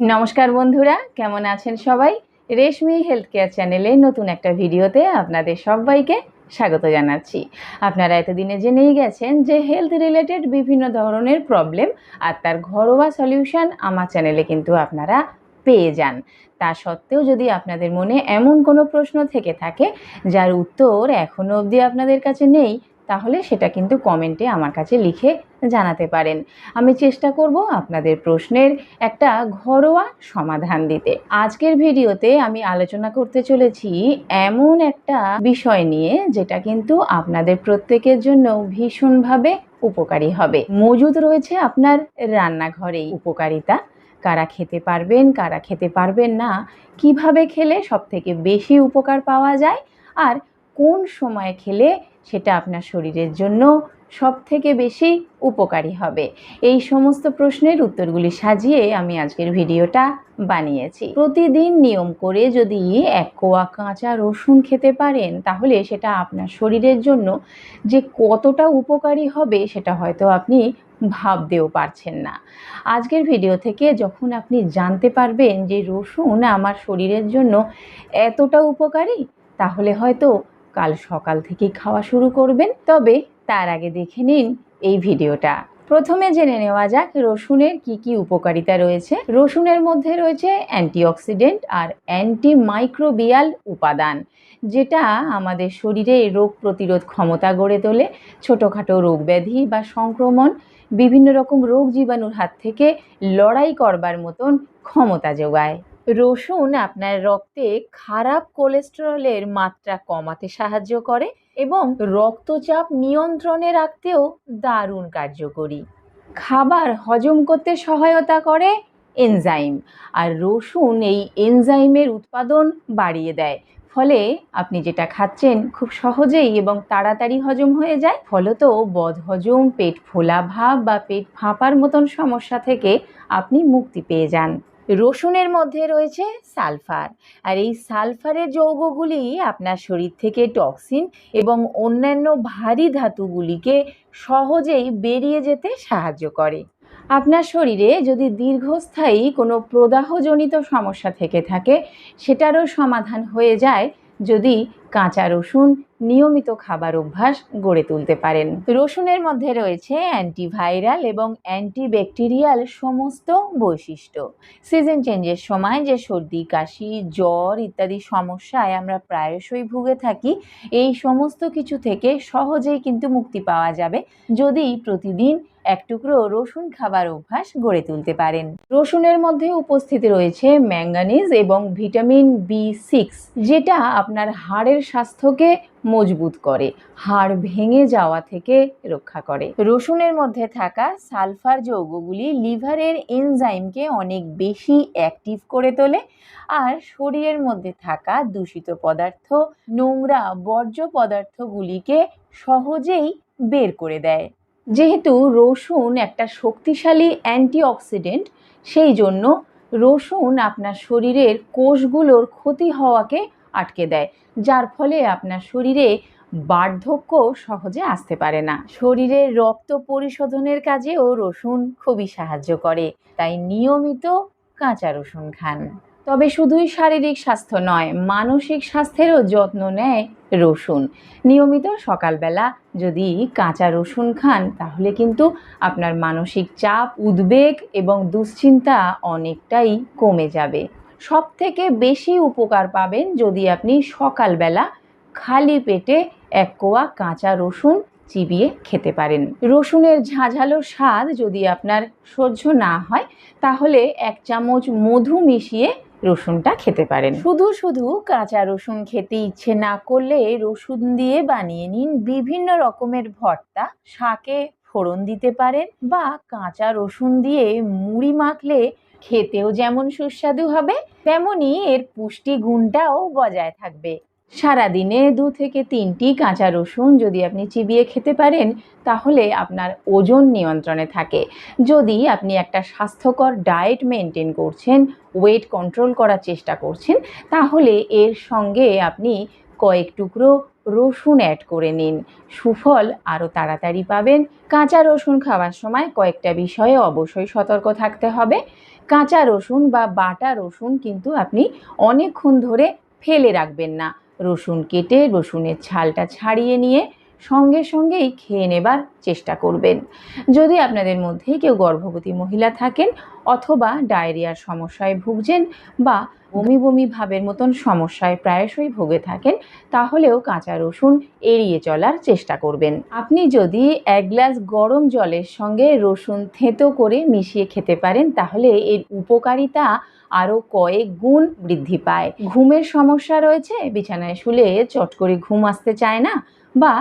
নমস্কার বন্ধুরা, কেমন আছেন সবাই? রেশমি হেলথ কেয়ার চ্যানেলে নতুন একটা ভিডিওতে আপনাদের সবাইকে স্বাগত জানাচ্ছি। আপনারা এতদিনে জেনেই গেছেন যে হেলথ রিলেটেড বিভিন্ন ধরনের প্রবলেম আর তার ঘরোয়া সলিউশন আমার চ্যানেলে কিন্তু আপনারা পেয়ে যান। তা সত্ত্বেও যদি আপনাদের মনে এমন কোনো প্রশ্ন থেকে থাকে, যার উত্তর এখনও অবধি আপনাদের কাছে নেই তাহলে সেটা কিন্তু কমেন্টে আমার কাছে লিখে জানাতে পারেন। আমি চেষ্টা করব আপনাদের প্রশ্নের একটা ঘরোয়া সমাধান দিতে। আজকের ভিডিওতে আমি আলোচনা করতে চলেছি এমন একটা বিষয় নিয়ে, যেটা কিন্তু আপনাদের প্রত্যেকের জন্য ভীষণভাবে উপকারী হবে। মজুদ রয়েছে আপনার রান্নাঘরেই। উপকারিতা? কারা খেতে পারবেন, কারা খেতে পারবেন না? কীভাবে খেলে সব থেকে বেশি উপকার পাওয়া যায়? আর কোন সময় খেলে সেটা আপনার শরীরের জন্য সব থেকে বেশি উপকারী হবে? এই সমস্ত প্রশ্নের উত্তরগুলি সাজিয়ে আমি আজকের ভিডিওটা বানিয়েছি। প্রতিদিন নিয়ম করে যদি এক কোয়া কাঁচা রসুন খেতে পারেন, তাহলে সেটা আপনার শরীরের জন্য যে কতটা উপকারী হবে সেটা হয়তো আপনি ভাবতেও পারছেন না। আজকের ভিডিও থেকে যখন আপনি জানতে পারবেন যে রসুন আমার শরীরের জন্য এতটা উপকারী, তাহলে হয়তো কাল সকাল থেকেই খাওয়া শুরু করবেন। তবে তার আগে দেখে নিন এই ভিডিওটা। প্রথমে জেনে নেওয়া যাক রসুনের কি কি উপকারিতা রয়েছে। রসুনের মধ্যে রয়েছে অ্যান্টিঅক্সিডেন্ট আর অ্যান্টি মাইক্রোবিয়াল উপাদান, যেটা আমাদের শরীরে রোগ প্রতিরোধ ক্ষমতা গড়ে তোলে। ছোটোখাটো রোগ ব্যাধি বা সংক্রমণ, বিভিন্ন রকম রোগ জীবাণুর হাত থেকে লড়াই করবার মতন ক্ষমতা যোগায়। রসুন আপনার রক্তে খারাপ কোলেস্টেরলের মাত্রা কমাতে সাহায্য করে এবং রক্তচাপ নিয়ন্ত্রণে রাখতেও দারুণ কার্যকরী। খাবার হজম করতে সহায়তা করে এনজাইম, আর রসুন এই এনজাইমের উৎপাদন বাড়িয়ে দেয়। ফলে আপনি যেটা খাচ্ছেন খুব সহজেই এবং তাড়াতাড়ি হজম হয়ে যায়। ফলত বদহজম পেট ফোলা ভাব বা পেট ফাঁপার মতন সমস্যা থেকে আপনি মুক্তি পেয়ে যান। রসুনের মধ্যে রয়েছে সালফার। আর এই সালফারের যৌগগুলি আপনার শরীর থেকে টক্সিন এবং অন্যান্য ভারী ধাতুগুলিকে সহজেই বেরিয়ে যেতে সাহায্য করে। আপনার শরীরে যদি দীর্ঘস্থায়ী কোনো প্রদাহজনিত সমস্যা থেকে থাকে, সেটারও সমাধান হয়ে যায় যদি কাঁচা রসুন, নিয়মিত খাবার অভ্যাস গড়ে তুলতে পারেন। রসুনের মধ্যে রয়েছে অ্যান্টিভাইরাল এবং অ্যান্টিব্যাকটেরিয়াল সমস্ত বৈশিষ্ট্য। সিজন চেঞ্জের সময় যে সর্দি, কাশি, জ্বর ইত্যাদি সমস্যায় আমরা প্রায়শই ভুগে থাকি, এই সমস্ত কিছু থেকে সহজেই কিন্তু মুক্তি পাওয়া যাবে যদি প্রতিদিন এক টুকরো রসুন খাবার অভ্যাস গড়ে তুলতে পারেন। রসুনের মধ্যে উপস্থিত রয়েছে ম্যাঙ্গানিজ এবং ভিটামিন বি সিক্স, যেটা আপনার হাড়ের স্বাস্থ্যকে মজবুত করে, হাড় ভেঙে যাওয়া থেকে রক্ষা করে। রসুনের মধ্যে থাকা সালফার যৌগগুলি লিভারের এনজাইমকে অনেক বেশি অ্যাক্টিভ করে তোলে আর শরীরের মধ্যে থাকা দূষিত পদার্থ, নোংরা বর্জ্য পদার্থগুলিকে সহজেই বের করে দেয়। যেহেতু রসুন একটা শক্তিশালী অ্যান্টিঅক্সিডেন্ট, সেই জন্য রসুন আপনার শরীরের কোষগুলোর ক্ষতি হওয়াকে আটকে দেয়, যার ফলে আপনার শরীরে বার্ধক্য সহজে আসতে পারে না। শরীরের রক্ত পরিশোধনের কাজেও রসুন খুবই সাহায্য করে, তাই নিয়মিত কাঁচা রসুন খান। তবে শুধুই শারীরিক স্বাস্থ্য নয়, মানসিক স্বাস্থ্যেরও যত্ন নেয় রসুন। নিয়মিত সকালবেলা যদি কাঁচা রসুন খান, তাহলে কিন্তু আপনার মানসিক চাপ, উদ্বেগ এবং দুশ্চিন্তা অনেকটাই কমে যাবে। সব থেকে বেশি উপকার পাবেন যদি আপনি সকালবেলা খালি পেটে এক কোয়া কাঁচা রসুন চিবিয়ে খেতে পারেন। রসুনের ঝাঁঝালো স্বাদ যদি আপনার সহ্য না হয়, তাহলে এক চামচ মধু মিশিয়ে রসুনটা খেতে পারেন। শুধু শুধু কাঁচা রসুন খেতে ইচ্ছে না করলে রসুন দিয়ে বানিয়ে নিন বিভিন্ন রকমের ভর্তা। শাকে ফোড়ন দিতে পারেন বা কাঁচা রসুন দিয়ে মুড়ি মাখলে খেতেও যেমন সুস্বাদু হবে তেমনই এর পুষ্টি গুণটাও বজায় থাকবে। সারাদিনে দু থেকে তিনটি কাঁচা রসুন যদি আপনি চিবিয়ে খেতে পারেন, তাহলে আপনার ওজন নিয়ন্ত্রণে থাকে। যদি আপনি একটা স্বাস্থ্যকর ডায়েট মেনটেন করছেন, ওয়েট কন্ট্রোল করার চেষ্টা করছেন, তাহলে এর সঙ্গে আপনি কয়েক টুকরো রসুন অ্যাড করে নিন। সুফল আরও তাড়াতাড়ি পাবেন। কাঁচা রসুন খাওয়ার সময় কয়েকটা বিষয়ে অবশ্যই সতর্ক থাকতে হবে। কাঁচা রসুন বা বাটা রসুন কিন্তু আপনি অনেকক্ষণ ধরে ফেলে রাখবেন না। রসুন কেটে রসুনের ছালটা ছাড়িয়ে নিয়ে সঙ্গে সঙ্গেই খেয়ে নেবার চেষ্টা করবেন। যদি আপনাদের মধ্যে কেউ গর্ভবতী মহিলা থাকেন অথবা ডায়রিয়ার সমস্যায় ভুগছেন বা বমি বমি ভাবের মতন সমস্যায় প্রায়শই ভুগে থাকেন, তাহলেও কাঁচা রসুন এড়িয়ে চলার চেষ্টা করবেন। আপনি যদি এক গ্লাস গরম জলের সঙ্গে রসুন থেঁতো করে মিশিয়ে খেতে পারেন, তাহলে এর উপকারিতা আরও কয়েক গুণ বৃদ্ধি পায়। ঘুমের সমস্যা রয়েছে, বিছানায় শুলে চট করে ঘুম আসতে চায় না বা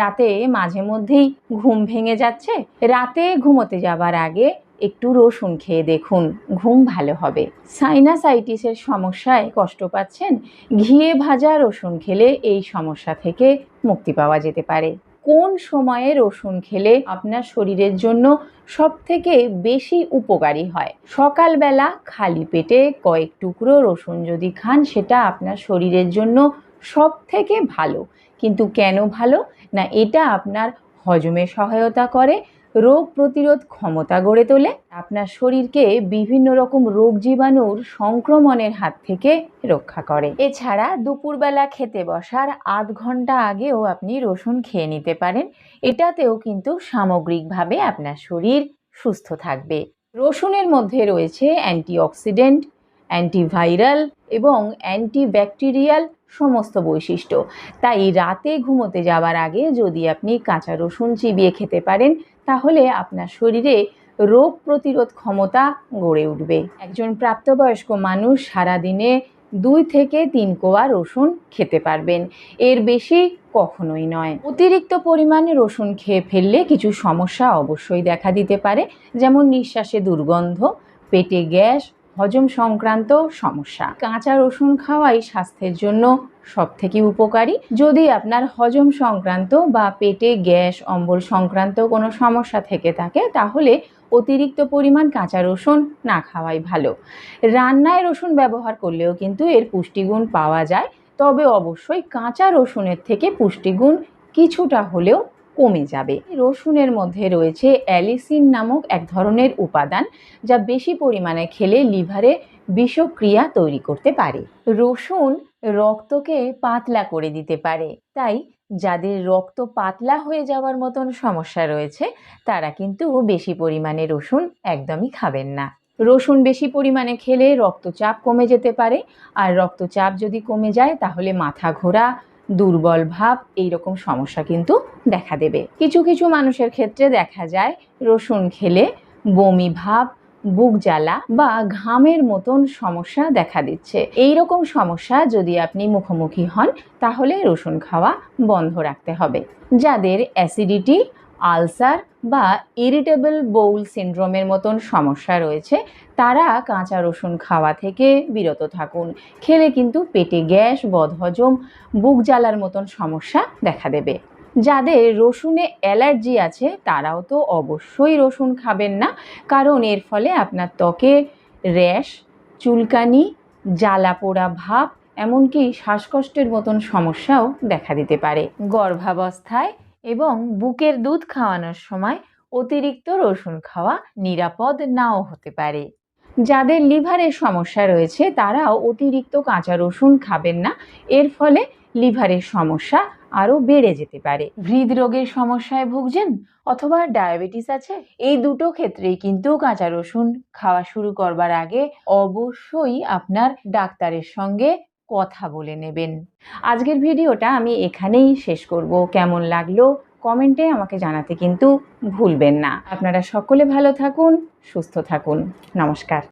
রাতে মাঝে মধ্যেই ঘুম ভেঙে যাচ্ছে, রাতে ঘুমোতে যাবার আগে একটু রসুন খেয়ে দেখুন, ঘুম ভালো হবে। সাইনাসাইটিসের সমস্যায় কষ্ট পাচ্ছেন, ঘিয়ে ভাজা রসুন খেলে এই সমস্যা থেকে মুক্তি পাওয়া যেতে পারে। কোন সময়ে রসুন খেলে আপনার শরীরের জন্য সব থেকে বেশি উপকারী হয়? সকালবেলা খালি পেটে কয়েক টুকরো রসুন যদি খান, সেটা আপনার শরীরের জন্য সব থেকে ভালো। কিন্তু কেন ভালো? না, এটা আপনার হজমে সহায়তা করে, রোগ প্রতিরোধ ক্ষমতা গড়ে তোলে, আপনার শরীরকে বিভিন্ন রকম রোগ জীবাণুর সংক্রমণের হাত থেকে রক্ষা করে। এছাড়া দুপুরবেলা খেতে বসার আধ ঘণ্টা আগেও আপনি রসুন খেয়ে নিতে পারেন, এটাতেও কিন্তু সামগ্রিকভাবে আপনার শরীর সুস্থ থাকবে। রসুনের মধ্যে রয়েছে অ্যান্টিঅক্সিডেন্ট, অ্যান্টিভাইরাল এবং অ্যান্টিব্যাকটেরিয়াল সমস্ত বৈশিষ্ট্য। তাই রাতে ঘুমোতে যাওয়ার আগে যদি আপনি কাঁচা রসুন চিবিয়ে খেতে পারেন, তাহলে আপনার শরীরে রোগ প্রতিরোধ ক্ষমতা গড়ে উঠবে। একজন প্রাপ্তবয়স্ক মানুষ সারাদিনে দুই থেকে তিন কোয়া রসুন খেতে পারবেন। এর বেশি কখনোই নয়। অতিরিক্ত পরিমাণে রসুন খেয়ে ফেললে কিছু সমস্যা অবশ্যই দেখা দিতে পারে, যেমন নিঃশ্বাসে দুর্গন্ধ, পেটে গ্যাস হজম সংক্রান্ত সমস্যা। কাঁচা রসুন খাওয়াই স্বাস্থ্যের জন্য সব থেকে উপকারী। যদি আপনার হজম সংক্রান্ত বা পেটে গ্যাস, অম্বল সংক্রান্ত কোনো সমস্যা থেকে থাকে, তাহলে অতিরিক্ত পরিমাণ কাঁচা রসুন না খাওয়াই ভালো। রান্নায় রসুন ব্যবহার করলেও কিন্তু এর পুষ্টিগুণ পাওয়া যায়। তবে অবশ্যই কাঁচা রসুনের থেকে পুষ্টিগুণ কিছুটা হলেও কমে যাবে। রসুনের মধ্যে রয়েছে অ্যালিসিন নামক এক ধরনের উপাদান যা বেশি পরিমাণে খেলে লিভারে বিষক্রিয়া তৈরি করতে পারে। রসুন রক্তকে পাতলা করে দিতে পারে। তাই যাদের রক্ত পাতলা হয়ে যাওয়ার মতন সমস্যা রয়েছে, তারা কিন্তু বেশি পরিমাণে রসুন একদমই খাবেন না। রসুন বেশি পরিমাণে খেলে রক্তচাপ কমে যেতে পারে। আর রক্তচাপ যদি কমে যায়, তাহলে মাথা ঘোরা দুর্বল ভাব এই রকম সমস্যা কিন্তু দেখা দেবে। কিছু কিছু মানুষের ক্ষেত্রে দেখা যায় রসুন খেলে বমি ভাব, বুক জ্বালা বা ঘামের মতন সমস্যা দেখা দিচ্ছে। এই রকম সমস্যা যদি আপনি মুখোমুখি হন, তাহলে রসুন খাওয়া বন্ধ রাখতে হবে। যাদের অ্যাসিডিটি আলসার বা ইরিটেবল বউল সিনড্রোমের মতন সমস্যা রয়েছে, তারা কাঁচা রসুন খাওয়া থেকে বিরত থাকুন। খেলে কিন্তু পেটে গ্যাস, বদহজম, বুক জ্বালার মতন সমস্যা দেখা দেবে। যাদের রসুনে অ্যালার্জি আছে, তারাও তো অবশ্যই রসুন খাবেন না। কারণ এর ফলে আপনার ত্বকে র্যাশ, চুলকানি, জ্বালা পোড়া ভাব, এমনকি শ্বাসকষ্টের মতন সমস্যাও দেখা দিতে পারে। গর্ভাবস্থায় এবং বুকের দুধ খাওয়ানোর সময় অতিরিক্ত রসুন খাওয়া নিরাপদ নাও হতে পারে। যাদের লিভারের সমস্যা রয়েছে, তারাও অতিরিক্ত কাঁচা রসুন খাবেন না। এর ফলে লিভারের সমস্যা আরও বেড়ে যেতে পারে। হৃদরোগের সমস্যায় ভুগছেন অথবা ডায়াবেটিস আছে, এই দুটো ক্ষেত্রেই কিন্তু কাঁচা রসুন খাওয়া শুরু করবার আগে অবশ্যই আপনার ডাক্তারের সঙ্গে কথা বলে নেবেন। আজকের ভিডিওটা আমি এখানেই শেষ করব। কেমন লাগল কমেন্টে আমাকে জানাতে কিন্তু ভুলবেন না। আপনারা সকলে ভালো থাকুন, সুস্থ থাকুন। নমস্কার।